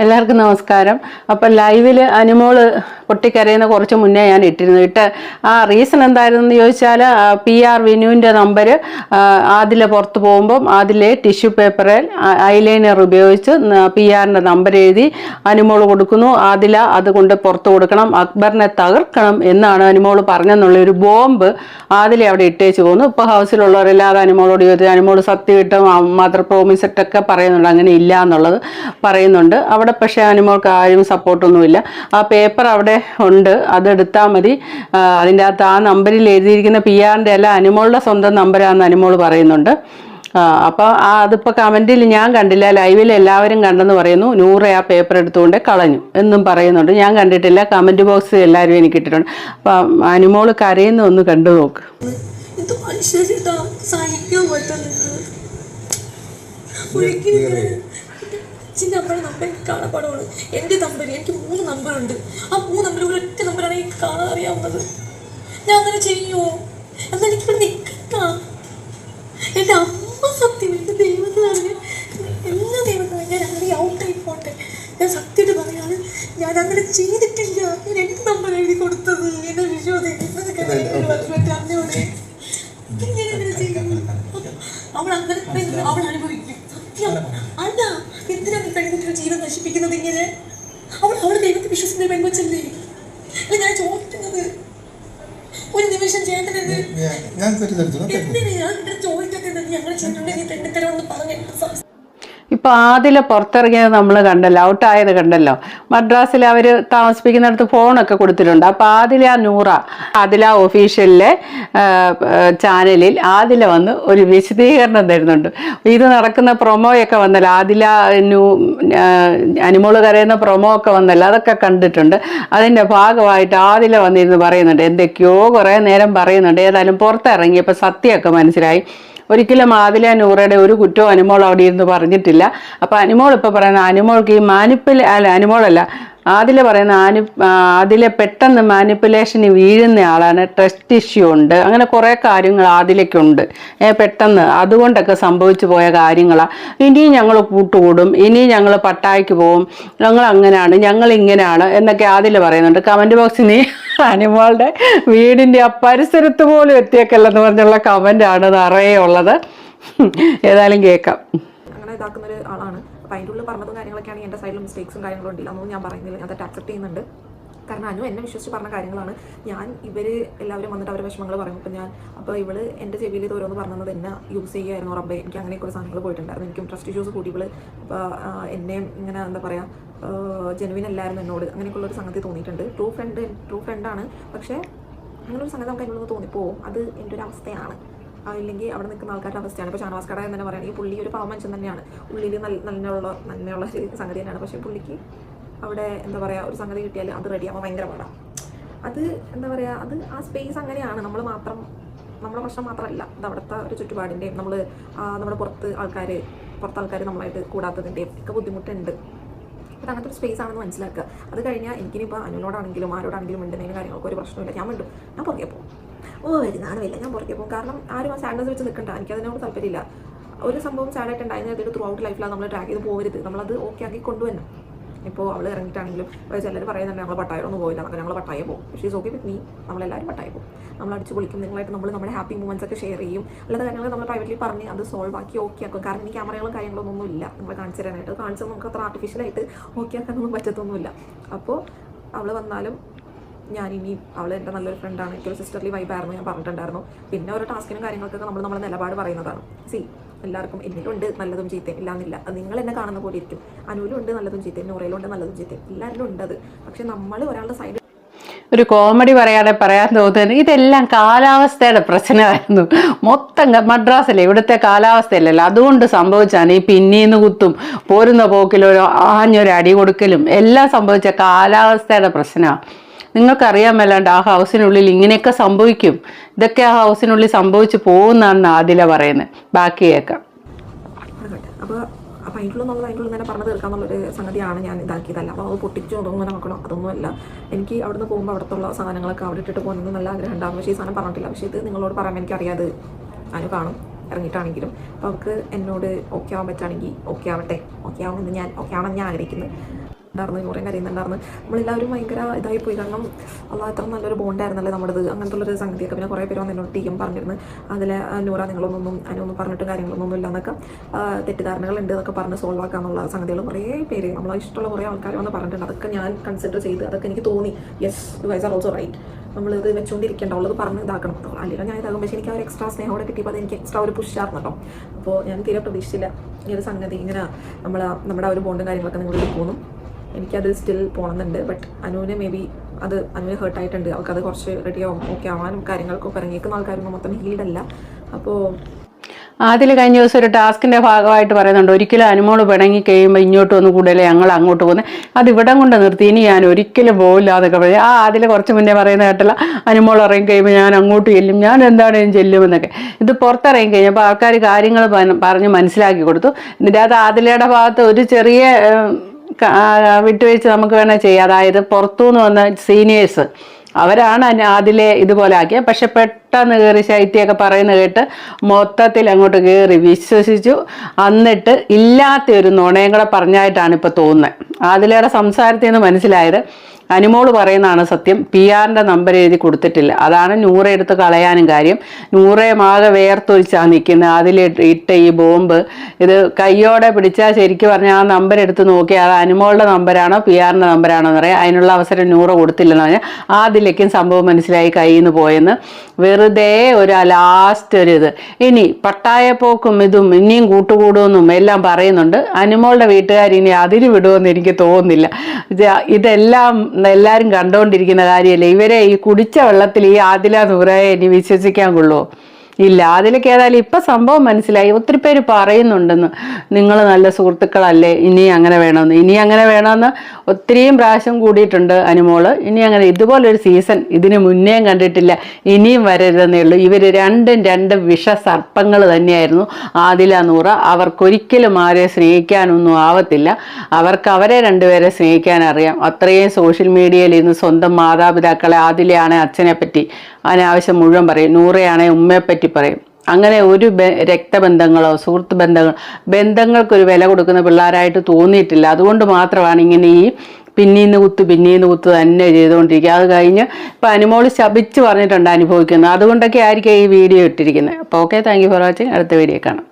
എല്ലാവർക്കും നമസ്കാരം. അപ്പം ലൈവിൽ അനിമോൾ പൊട്ടിക്കരയുന്ന കുറച്ച് മുന്നേ ഞാൻ ഇട്ടിരുന്നു. ഇട്ട് ആ റീസൺ എന്തായിരുന്നെന്ന് ചോദിച്ചാൽ പി ആർ വിനുവിന്റെ നമ്പർ ആദില പുറത്ത് പോകുമ്പം അതിലെ ടിഷ്യൂ പേപ്പറിൽ ഐലൈനർ ഉപയോഗിച്ച് പി ആറിന്റെ നമ്പർ എഴുതി അനുമോൾ കൊടുക്കുന്നു. ആദില അതുകൊണ്ട് പുറത്ത് കൊടുക്കണം അക്ബറിനെ തകർക്കണം എന്നാണ് അനുമോൾ പറഞ്ഞെന്നുള്ള ഒരു ബോംബ് ആദിലെ അവിടെ ഇട്ടേച്ച് പോകുന്നു. ഇപ്പോൾ ഹൗസിലുള്ളവരെല്ലാതെ അനിമോളോട് ചോദിച്ചു സത്യം സത്യമായിട്ടും മദർ പ്രോമിസ് ഇട്ടൊക്കെ പറയുന്നുണ്ട് അങ്ങനെ ഇല്ല എന്നുള്ളത് പറയുന്നുണ്ട്. അവിടെ പക്ഷേ അനുമോൾക്ക് ആരും സപ്പോർട്ടൊന്നുമില്ല. ആ പേപ്പർ അവിടെ ഉണ്ട്. അതെടുത്താൽ മതി. അതിന്റെ അകത്ത് ആ നമ്പറിൽ എഴുതിയിരിക്കുന്ന പി ആറിന്റെ അല്ല അനിമോളുടെ സ്വന്തം നമ്പരാണെന്ന് അനിമോൾ പറയുന്നുണ്ട്. അപ്പോൾ ആ അതിപ്പോൾ കമന്റിൽ ഞാൻ കണ്ടില്ല ലൈവിൽ എല്ലാവരും കണ്ടെന്ന് പറയുന്നു. നൂറ് ആ പേപ്പർ എടുത്തുകൊണ്ട് കളഞ്ഞു എന്നും പറയുന്നുണ്ട്. ഞാൻ കണ്ടിട്ടില്ല കമന്റ് ബോക്സ് എല്ലാവരും എനിക്ക് ഇട്ടിട്ടുണ്ട്. അപ്പം അനിമോൾ കരയുന്ന ഒന്ന് കണ്ടു നോക്ക്. സഹിക്കാൻ പറ്റുന്നത് ഒരിക്കലും അച്ഛന്റെ അമ്മയുടെ നമ്പർ എനിക്ക് കാണാപ്പാടമാണ് എന്റെ നമ്പർ എനിക്ക് മൂന്ന് നമ്പറുണ്ട് ആ മൂന്ന് നമ്പർ ഒരൊറ്റ നമ്പറാണ് എനിക്ക് കാണാൻ അറിയാവുന്നത്. ഞാൻ അങ്ങനെ ചെയ്യുമോ എന്നാൽ എനിക്കിവിടെ നിൽക്കണ്ട എന്റെ അമ്മ സത്യം എന്റെ ദൈവത്തിലാണ് എല്ലാ ദൈവത്തിനും ഞാൻ അങ്ങനെ ഔട്ടായി പോട്ടെ. ഞാൻ സത്യമായിട്ട് പറയാണ് ഞാൻ അങ്ങനെ ചെയ്തിട്ടില്ല. ഞാൻ എന്റെ നമ്പർ എഴുതി കൊടുത്തത്. എന്നെ വിശ്വസിക്കുന്നത് അറിഞ്ഞോടെ ഇങ്ങനെ അങ്ങനെ ചെയ്യും. അവൾ അങ്ങനെ അവൾ അനുഭവിക്കും. സത്യം. പെൺകുട്ടിയുടെ ജീവൻ നശിപ്പിക്കുന്നത് ഇങ്ങനെ? അവൾ അവൾ ദൈവത്തെ വിശ്വസിക്കുന്ന പെൺകൊച്ചല്ലേ? അല്ല ഞാൻ ചോദിക്കുന്നത് ഒരു നിമിഷം നിന്റെ ചോദിക്കുന്നത് നീ അങ്ങനെ ചെയ്തിട്ടുണ്ടെങ്കിൽ തെണ്ടിത്തരമെന്ന് പറഞ്ഞ് ആദില പുറത്തിറങ്ങിയത് നമ്മൾ കണ്ടല്ലോ ഔട്ടായത് കണ്ടല്ലോ. മദ്രാസിൽ അവർ താമസിപ്പിക്കുന്നിടത്ത് ഫോണൊക്കെ കൊടുത്തിട്ടുണ്ട്. അപ്പൊ ആദില നൂറ ആദില ഒഫീഷ്യലിലെ ചാനലിൽ ആദില വന്ന് ഒരു വിശദീകരണം തരുന്നുണ്ട്. ഇത് നടക്കുന്ന പ്രൊമോയൊക്കെ വന്നല്ലോ. ആദില ന്യൂ അനിമോൾ കരയുന്ന പ്രൊമോ ഒക്കെ വന്നല്ലോ. അതൊക്കെ കണ്ടിട്ടുണ്ട്. അതിന്റെ ഭാഗമായിട്ട് ആദില വന്നിരുന്ന് പറയുന്നുണ്ട്. എന്തൊക്കെയോ കുറേ നേരം പറയുന്നുണ്ട്. ഏതായാലും പുറത്തിറങ്ങിയപ്പോൾ സത്യമൊക്കെ മനസ്സിലായി. ഒരിക്കലും ആദില നൂറയുടെ ഒരു കുറ്റവും അനുമോൾ അവിടെ ഇരുന്ന് പറഞ്ഞിട്ടില്ല. അപ്പോൾ അനുമോൾ ഇപ്പോൾ പറയുന്ന അനുമോൾക്ക് ഈ മാനിപ്പുല അല്ല അനുമോളല്ല ആദില പറയുന്ന ആനി ആദില പെട്ടെന്ന് മാനിപ്പുലേഷന് വീഴുന്ന ആളാണ് ട്രസ്റ്റ് ഇഷ്യൂ ഉണ്ട്. അങ്ങനെ കുറേ കാര്യങ്ങൾ ആദിലയ്ക്കുണ്ട്. പെട്ടെന്ന് അതുകൊണ്ടൊക്കെ സംഭവിച്ചു പോയ കാര്യങ്ങളാണ് ഇനിയും ഞങ്ങൾ കൂട്ടുകൂടും. ഇനിയും ഞങ്ങൾ പട്ടായിക്ക് പോവും. ഞങ്ങൾ അങ്ങനെയാണ് ഞങ്ങൾ ഇങ്ങനെയാണ് എന്നൊക്കെ ആദില പറയുന്നുണ്ട്. കമന്റ് ബോക്സിൽ നീ അനിമോളുടെ വീടിന്റെ ആ പരിസരത്ത് പോലും എത്തിയേക്കല്ലെന്ന് പറഞ്ഞുള്ള ആണ് നിറയെ ഉള്ളത്. ഏതായാലും കേൾക്കാം. അങ്ങനെ ഇതാക്കുന്ന ഒരു ആളാണ്. അപ്പോൾ അതിന്റെ ഉള്ളിൽ പറഞ്ഞതും കാര്യങ്ങളൊക്കെയാണ് എന്റെ സൈഡിൽ മിസ്റ്റേക്സും കാര്യങ്ങളും ഉണ്ടില്ല അതൊന്നും ഞാൻ പറയുന്നില്ല. ഞാൻ തെറ്റ് അക്സെപ്റ്റ് ചെയ്യുന്നുണ്ട്. കാരണം അനു എന്നെ വിശ്വസിച്ച് പറഞ്ഞ കാര്യങ്ങളാണ്. ഞാൻ ഇവർ എല്ലാവരും വന്നിട്ട് അവരുടെ വിഷമങ്ങൾ പറയും അപ്പം ഞാൻ അപ്പോൾ ഇവൾ എന്റെ ചെവിയിൽ ഇത് ഓരോന്ന് പറഞ്ഞത് എന്നെ യൂസ് ചെയ്യുമായിരുന്നു റബ്ബെ എനിക്ക് അങ്ങനെ കുറേ സാധനങ്ങൾ പോയിട്ടുണ്ടായിരുന്നു. എനിക്കും ട്രസ്റ്റ് ഇഷ്യൂസ് കൂടി ഇവൾ അപ്പോൾ എന്നെയും ഇങ്ങനെ എന്താ പറയുക ജെനുവിൻ അല്ലായിരുന്നു എന്നോട്. അങ്ങനെയൊക്കെയുള്ള ഒരു സംഗതി തോന്നിയിട്ടുണ്ട്. ട്രൂ ഫ്രണ്ട് ട്രൂ ഫ്രണ്ടാണ് പക്ഷേ അങ്ങനെ ഒരു സംഗതി നമുക്ക് തോന്നി തോന്നിപ്പോവും. അത് എന്റെ ഒരു അവസ്ഥയാണ്. അല്ലെങ്കിൽ അവിടെ നിൽക്കുന്ന ആൾക്കാരുടെ അവസ്ഥയാണ്. ഇപ്പോൾ ഷാനവാസ് കട എന്ന് തന്നെ പറയുകയാണെങ്കിൽ പുള്ളി ഒരു പാവ മനുഷ്യൻ തന്നെയാണ്. ഉള്ളിൽ നല്ല നന്മയുള്ള നന്മയുള്ള ഒരു സംഗതി തന്നെയാണ്. പക്ഷേ പുള്ളിക്ക് അവിടെ എന്താ പറയുക ഒരു സംഗതി കിട്ടിയാൽ അത് റെഡിയാവാൻ ഭയങ്കര പാടാണ് അത് എന്താ പറയുക അത് ആ സ്പേസ് അങ്ങനെയാണ്. നമ്മൾ മാത്രം നമ്മുടെ പ്രശ്നം മാത്രമല്ല അത് അവിടുത്തെ ഒരു ചുറ്റുപാടിന്റെയും നമ്മൾ നമ്മുടെ പുറത്ത് ആൾക്കാർ പുറത്ത് ആൾക്കാർ നമ്മളായിട്ട് കൂടാത്തതിന്റെയും ഒക്കെ ബുദ്ധിമുട്ടുണ്ട്. അത് അങ്ങനത്തെ ഒരു സ്പേസ് ആണെന്ന് മനസ്സിലാക്കുക. അത് കഴിഞ്ഞാൽ എനിക്കിനിപ്പോൾ അനുവിനോടാണെങ്കിലും ആരോടാണെങ്കിലും ഉണ്ടെന്നതിന് കാര്യങ്ങൾക്ക് ഒരു പ്രശ്നമില്ല ഞാൻ മിണ്ടും. ഞാൻ പുറകെ പോകും ഓ വരുന്നതാണില്ല ഞാൻ പുറകെ പോകും കാരണം ആരും ആ സാഡ്നസ് വെച്ച് നിൽക്കണ്ട എനിക്ക് എനിക്കതിനോട് താല്പര്യമില്ല. ഒരു സംഭവം സാഡായിട്ട് ഉണ്ടായിരുന്നത് ത്രൂ ഔട്ട് ലൈഫിലാണ് നമ്മൾ ട്രാക്ക് ചെയ്ത് പോകരുത് നമ്മളത് ഓക്കെ ആക്കി കൊണ്ടുവരണം. ഇപ്പോൾ അവൾ ഇറങ്ങിയിട്ടാണെങ്കിലും ചിലർ പറയുന്നുണ്ട് ഞങ്ങൾ പട്ടായൊന്നും പോയില്ല. അപ്പോൾ ഞങ്ങൾ പട്ടായ പോകും. പക്ഷേ സോക്കി വിത്ത് മീ നമ്മളെല്ലാവരും പട്ടായ പോകും. നമ്മൾ അടിച്ച് പൊളിക്കും. നിങ്ങളായിട്ട് നമ്മൾ നമ്മുടെ ഹാപ്പി മൂമെന്റ്സ് ഒക്കെ ഷെയർ ചെയ്യും. അല്ലാതെ കാര്യങ്ങൾ നമ്മൾ പ്രൈവറ്റ്ലി പറഞ്ഞ് അത് സോൾവ് ആക്കി ഓക്കെ ആക്കും. കാരണം ഈ ക്യാമറകളും കാര്യങ്ങളൊന്നും ഒന്നും ഇല്ല. നമ്മൾ കാണിച്ചു തരാനായിട്ട്. കാണിച്ചത് നമുക്ക് അത്ര ആർട്ടിഫിഷ്യലായിട്ട് ഓക്കെ ആക്കാനൊന്നും പറ്റത്തൊന്നുമില്ല. അപ്പോൾ അവൾ വന്നാലും ഞാനിനി അവൾ എന്റെ നല്ലൊരു ഫ്രണ്ടാണ് എനിക്കൊരു സിസ്റ്റർലി വൈബായിരുന്നു ഞാൻ പറഞ്ഞിട്ടുണ്ടായിരുന്നു. പിന്നെ ഓരോ ടാസ്കിനും കാര്യങ്ങൾക്കൊക്കെ നമ്മൾ നമ്മളെ നിലപാട് പറയുന്നതാണ്. സി എല്ലാവർക്കും എന്നിലുണ്ട് നല്ലതും ചീത്തയും. ഇല്ലാന്നില്ല അത് നിങ്ങൾ എന്നെ കാണുന്ന പോലെ ഇരിക്കും. അനുവിലും ഉണ്ട് നല്ലതും ചീത്തയും. നൂറയിലുണ്ട് നല്ലതും ചീത്തയും. എല്ലാവരിലും ഉണ്ട് അത്. പക്ഷെ നമ്മൾ ഒരാളുടെ സൈഡ് ഒരു കോമഡി പറയാതെ പറയാൻ തോന്നുന്നത് ഇതെല്ലാം കാലാവസ്ഥയുടെ പ്രശ്നമായിരുന്നു. മൊത്തം മദ്രാസല്ലേ മദ്രാസിലെ ഇവിടുത്തെ കാലാവസ്ഥയല്ലല്ലോ. അതുകൊണ്ട് സംഭവിച്ചാണ് ഈ പിന്നീന്ന് കുത്തും പോരുന്ന പോക്കിലൊരു ആഞ്ഞൊരു അടി കൊടുക്കലും എല്ലാം സംഭവിച്ച കാലാവസ്ഥയുടെ പ്രശ്നമാണ് നിങ്ങൾക്കറിയാൻ മേലാണ്ട് ആ ഹൗസിനുള്ളിൽ ഇങ്ങനെയൊക്കെ സംഭവിക്കും. ഇതൊക്കെ ആ ഹൗസിനുള്ളിൽ സംഭവിച്ചു പോകുന്നതാണ് ആദില പറയുന്നത്. ബാക്കി കേൾക്കാം. ആകട്ടെ അപ്പോൾ അപ്പോൾ അതിന്റെ നമ്മൾ അതിന്റെ ഉള്ളിൽ തന്നെ പറഞ്ഞു തീർക്കാന്നുള്ളൊരു സംഗതിയാണ് ഞാൻ ഇതാക്കിയതല്ല. അപ്പോൾ അത് പൊട്ടിച്ചു അതൊന്നും ഇങ്ങനെ നോക്കണം അതൊന്നുമല്ല. എനിക്ക് അവിടുന്ന് പോകുമ്പോൾ അവിടുത്തുള്ള സാധനങ്ങളൊക്കെ അവിടെ ഇട്ടിട്ട് പോകുന്നത് നല്ല ആഗ്രഹം ഉണ്ടാകും പക്ഷേ ഈ സാധനം പറഞ്ഞിട്ടില്ല. പക്ഷേ ഇത് നിങ്ങളോട് പറയാൻ എനിക്കറിയാതെ അനു കാണും ഇറങ്ങിയിട്ടാണെങ്കിലും. അപ്പോൾ അവർക്ക് എന്നോട് ഓക്കെ ആവാൻ പറ്റുകയാണെങ്കിൽ ഓക്കെ ആവട്ടെ. ഓക്കെ ആവുമെന്ന് ഞാൻ ഓക്കെ ആവണം ഞാൻ ആഗ്രഹിക്കുന്നത് ഉണ്ടായിരുന്നു നൂറേ കരയുന്നുണ്ടായിരുന്നു നമ്മളെല്ലാവരും ഭയങ്കര ഇതായി പോയി. കാരണം അല്ല അത്ര നല്ലൊരു ബോണ്ടായിരുന്നല്ലേ നമ്മുടേത്? അങ്ങനത്തെ ഉള്ളൊരു സംഗതിയൊക്കെ. പിന്നെ കുറേ പേര് വന്നിട്ട് ടീം പറഞ്ഞിരുന്നു. അതിൽ നൂറ നിങ്ങളൊന്നും അതിനൊന്നും പറഞ്ഞിട്ട് കാര്യങ്ങളൊന്നും ഇല്ല എന്നൊക്കെ തെറ്റിദ്ധാരണകളുണ്ട് എന്നൊക്കെ പറഞ്ഞ് സോൾവ് ആക്കാന്നുള്ള സംഗതികൾ കുറേ പേര് നമ്മളെ ഇഷ്ടമുള്ള കുറേ ആൾക്കാർ വന്ന് പറഞ്ഞിട്ടുണ്ട്. അതൊക്കെ ഞാൻ കൺസിഡർ ചെയ്ത് അതൊക്കെ എനിക്ക് തോന്നി. Yes you wise are also right നമ്മളിത് വെച്ചുകൊണ്ടിരിക്കേണ്ട ഉള്ളത് പറഞ്ഞ് ഇതാക്കണം. അല്ലെങ്കിൽ ഞാൻ ഇതാകും പക്ഷേ എനിക്ക് ആ ഒരു എക്സ്ട്രാ സ്നേഹോടെ കിട്ടിയപ്പോൾ അത് എനിക്ക് എക്സ്ട്രാ ഒരു പുഷാർന്നു കേട്ടോ അപ്പോൾ ഞാൻ തീരെ പ്രതീക്ഷിച്ചില്ല ഈ ഒരു സംഗതി. ഇങ്ങനെ നമ്മൾ നമ്മുടെ ആ ഒരു ബോണ്ടും കാര്യങ്ങളൊക്കെ നിങ്ങളിൽ പോകുന്നു എനിക്കത് സ്റ്റിൽ പോകണമെന്നുണ്ട് ബട്ട് അനുവിന് മേ ബി അത് അനുവിന് ഹേർട്ട് ആയിട്ടുണ്ട്. അവൾക്കത് കുറച്ച് റെഡി ആവും. ഓക്കെ ആവാനും കാര്യങ്ങൾക്കും ഇറങ്ങിയേക്കുന്ന ആൾക്കാരൊന്നും മൊത്തം ഹീൽഡ് അല്ല. അപ്പോൾ അതിൽ കഴിഞ്ഞ ദിവസം ഒരു ടാസ്കിന്റെ ഭാഗമായിട്ട് പറയുന്നുണ്ട്. ഒരിക്കലും അനുമോൾ പിണങ്ങി കഴിയുമ്പോൾ ഇങ്ങോട്ട് വന്ന് കൂടുതലേ ഞങ്ങൾ അങ്ങോട്ട് പോകുന്നത് അത് ഇവിടം കൊണ്ട് നിർത്തി. ഇനി ഞാൻ ഒരിക്കലും പോകില്ല എന്നൊക്കെ പറയും. ആ അതിൽ കുറച്ച് മുന്നേ പറയുന്ന കേട്ടല്ല. അനുമോൾ ഇറങ്ങി കഴിയുമ്പോൾ ഞാൻ അങ്ങോട്ട് ചെല്ലും. ഞാൻ എന്താണ് ഞാൻ ചെല്ലുമെന്നൊക്കെ. ഇത് പുറത്തിറങ്ങി കഴിഞ്ഞപ്പോൾ ആൾക്കാർ കാര്യങ്ങൾ പറഞ്ഞ് മനസ്സിലാക്കി കൊടുത്തു. എന്നിട്ട് അത് ആദിലയുടെ ഭാഗത്ത് ഒരു ചെറിയ വിട്ടുവീഴ്ച നമുക്ക് വേണേൽ ചെയ്യാം. അതായത് പുറത്തുനിന്ന് വന്ന സീനിയേഴ്സ് അവരാണ് അതിലെ ഇതുപോലെ ആക്കിയത് പക്ഷെ പെട്ടെന്ന് കയറി ശൈത്യമൊക്കെ പറയുന്നത് കേട്ട് മൊത്തത്തിൽ അങ്ങോട്ട് കയറി വിശ്വസിച്ചു. എന്നിട്ട് ഇല്ലാത്ത ഒരു നുണയും കൂടെ പറഞ്ഞായിട്ടാണ് ഇപ്പോൾ തോന്നുന്നത് അതിലേറെ സംസാരത്തിൽ നിന്ന് മനസ്സിലായത് അനുമോൾ പറയുന്നതാണ് സത്യം. പി ആറിന്റെ നമ്പർ എഴുതി കൊടുത്തിട്ടില്ല. അതാണ് നൂറ എടുത്ത് കളയാനും കാര്യം. നൂറയുമാകെ വേർത്തൊഴിച്ചാണ് നിൽക്കുന്നത് അതിൽ ഇട്ട ഈ ബോംബ്. ഇത് കയ്യോടെ പിടിച്ചാൽ ശരിക്കും പറഞ്ഞാൽ ആ നമ്പർ എടുത്ത് നോക്കി അത് അനുമോളുടെ നമ്പരാണോ പി ആറിന്റെ നമ്പരാണോ എന്ന് പറയാം അതിനുള്ള അവസരം നൂറ കൊടുത്തില്ലെന്ന് പറഞ്ഞാൽ ആദിലേക്കും സംഭവം മനസ്സിലായി കയ്യിൽ നിന്ന് പോയെന്ന്. വെറുതെ ഒരു ലാസ്റ്റ് ഒരു ഇത്. ഇനി പട്ടായപ്പോക്കും ഇതും ഇനിയും കൂട്ടുകൂടുമെന്നും എല്ലാം പറയുന്നുണ്ട്. അനുമോളുടെ വീട്ടുകാർ ഇനി അതിര് വിടുമെന്ന് എനിക്ക് തോന്നുന്നില്ല. ഇത് ഇതെല്ലാം എല്ലാവരും കണ്ടുകൊണ്ടിരിക്കുന്ന കാര്യമല്ലേ ഇവരെ ഈ കുടിച്ച വെള്ളത്തിൽ ഈ ആദില നൂറയെ ഇനി വിശ്വസിക്കാൻ കൊള്ളുമോ ഇല്ല അതിലൊക്കെ ഏതായാലും ഇപ്പം സംഭവം മനസ്സിലായി. ഒത്തിരി പേര് പറയുന്നുണ്ടെന്ന്. നിങ്ങൾ നല്ല സുഹൃത്തുക്കളല്ലേ ഇനി അങ്ങനെ വേണമെന്ന്. ഇനി അങ്ങനെ വേണമെന്ന് ഒത്തിരിയും പ്രാവശ്യം കൂടിയിട്ടുണ്ട് അനുമോൾ. ഇനി അങ്ങനെ ഇതുപോലൊരു സീസൺ ഇതിനു മുന്നേയും കണ്ടിട്ടില്ല ഇനിയും വരരുതെന്നേ ഉള്ളൂ. ഇവർ രണ്ടും രണ്ട് വിഷ സർപ്പങ്ങൾ തന്നെയായിരുന്നു. ആദില നൂറ അവർക്കൊരിക്കലും ആരെ സ്നേഹിക്കാനൊന്നും ആവത്തില്ല. അവർക്ക് അവരെ രണ്ടുപേരെ സ്നേഹിക്കാൻ അറിയാം അത്രയും സോഷ്യൽ മീഡിയയിൽ ഇന്ന് സ്വന്തം മാതാപിതാക്കളെ ആദിലയാണ് അച്ഛനെ പറ്റി അനാവശ്യം മുഴുവൻ പറയും. നൂറയാണെ ഉമ്മയെപ്പറ്റി പറയും. അങ്ങനെ ഒരു രക്തബന്ധങ്ങളോ സുഹൃത്ത് ബന്ധങ്ങൾ ബന്ധങ്ങൾക്കൊരു വില കൊടുക്കുന്ന പിള്ളേരായിട്ട് തോന്നിയിട്ടില്ല. അതുകൊണ്ട് മാത്രമാണ് ഇങ്ങനെ ഈ പിന്നീന്ന് കുത്ത് പിന്നീന്ന് കുത്ത് തന്നെ ചെയ്തുകൊണ്ടിരിക്കുക. അത് കഴിഞ്ഞ് ഇപ്പം അനുമോൾ ശപിച്ച് പറഞ്ഞിട്ടുണ്ട് അനുഭവിക്കുന്നത്. അതുകൊണ്ടൊക്കെ ആയിരിക്കും ഈ വീഡിയോ ഇട്ടിരിക്കുന്നത്. അപ്പോൾ okay thank you for watching അടുത്ത വീഡിയോ കാണാം.